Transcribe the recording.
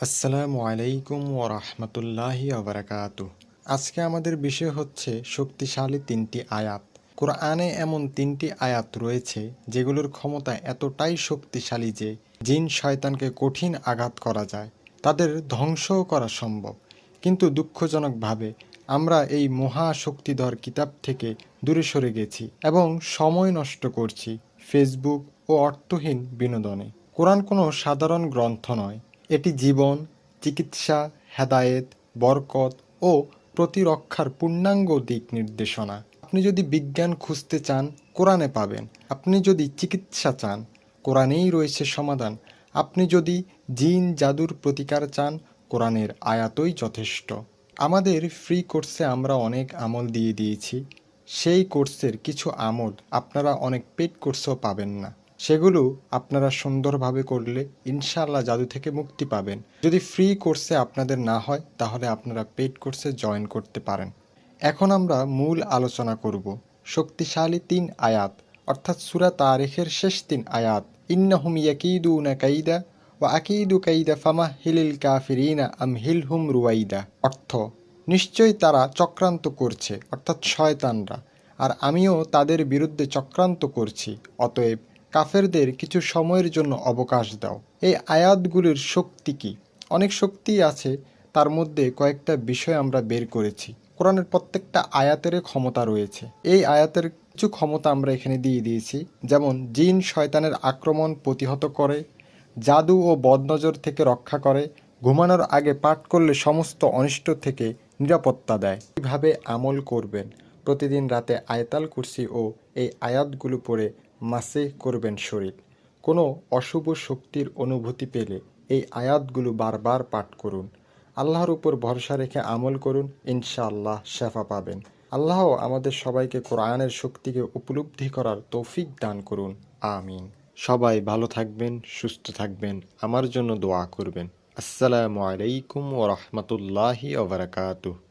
আসসালামু আলাইকুম ও রহমতুল্লাহি আবরাকাতু আজকে আমাদের বিষয় হচ্ছে শক্তিশালী তিনটি আয়াত। কোরআনে এমন তিনটি আয়াত রয়েছে যেগুলোর ক্ষমতা এতটাই শক্তিশালী যে জিন শয়তানকে কঠিন আঘাত করা যায়। তাদের ধ্বংসও করা সম্ভব। কিন্তু দুঃখজনকভাবে আমরা এই মহা শক্তিধর কিতাব থেকে দূরে সরে গেছি এবং সময় নষ্ট করছি ফেসবুক ও অর্থহীন বিনোদনে। কোরআন কোনো সাধারণ গ্রন্থ নয়। এটি জীবন, চিকিৎসা, হেদায়েত, বরকত ও প্রতিরক্ষার পূর্ণাঙ্গ দিক নির্দেশনা। আপনি যদি বিজ্ঞান খুঁজতে চান, কোরআনে পাবেন। আপনি যদি চিকিৎসা চান, কোরআনেই রয়েছে সমাধান। আপনি যদি জিন জাদুর প্রতিকার চান, কোরআনের আয়াতই যথেষ্ট। আমাদের ফ্রি কোর্সে আমরা অনেক আমল দিয়ে দিয়েছি। সেই কোর্সের কিছু আমল আপনারা অনেক পেড কোর্সেও পাবেন না। সেগুলো আপনারা সুন্দরভাবে করলে ইনশাআল্লাহ জাদু থেকে মুক্তি পাবেন। যদি ফ্রি কোর্সে আপনাদের না হয়, তাহলে আপনারা পেড কোর্সে জয়েন করতে পারেন। এখন আমরা মূল আলোচনা করব। শক্তিশালী তিন আয়াত, অর্থাৎ সুরা তারিখের শেষ তিন আয়াত। ইন্নাহুম ইয়াকিদুনা কাইদা ওয়া আকিদু কাইদা ফামা হিলিল কাফিরিনা আম হিলহুম রুয়াইদা অর্থ, নিশ্চয়ই তারা চক্রান্ত করছে, অর্থাৎ শয়তানরা, আর আমিও তাদের বিরুদ্ধে চক্রান্ত করছি, অতএব কাফেরদের কিছু সময়ের জন্য অবকাশ দাও। এই আয়াতগুলির শক্তি কি? অনেক শক্তি আছে, তার মধ্যে কয়েকটা বিষয় আমরা বের করেছি। কোরআনের প্রত্যেকটা আয়াতের ক্ষমতা রয়েছে। এই আয়াতের কিছু ক্ষমতা আমরা এখানে দিয়ে দিয়েছি। যেমন, জিন শয়তানের আক্রমণ প্রতিহত করে, জাদু ও বদনজর থেকে রক্ষা করে, ঘুমানোর আগে পাঠ করলে সমস্ত অনিষ্ট থেকে নিরাপত্তা দেয়। কীভাবে আমল করবেন? প্রতিদিন রাতে আয়তাল কুরসি ও এই আয়াতগুলো পড়ে মাসে করবেন শরীর কোনো অশুভ শক্তির অনুভূতি পেলে এই আয়াতগুলো বারবার পাঠ করুন। আল্লাহর উপর ভরসা রেখে আমল করুন, ইনশাআল্লাহ শেফা পাবেন। আল্লাহ আমাদের সবাইকে কোরআনের শক্তিকে উপলব্ধি করার তৌফিক দান করুন। আমিন। সবাই ভালো থাকবেন, সুস্থ থাকবেন, আমার জন্য দোয়া করবেন। আসসালামু আলাইকুম ও রহমতুল্লাহি ওবরাকাতুহ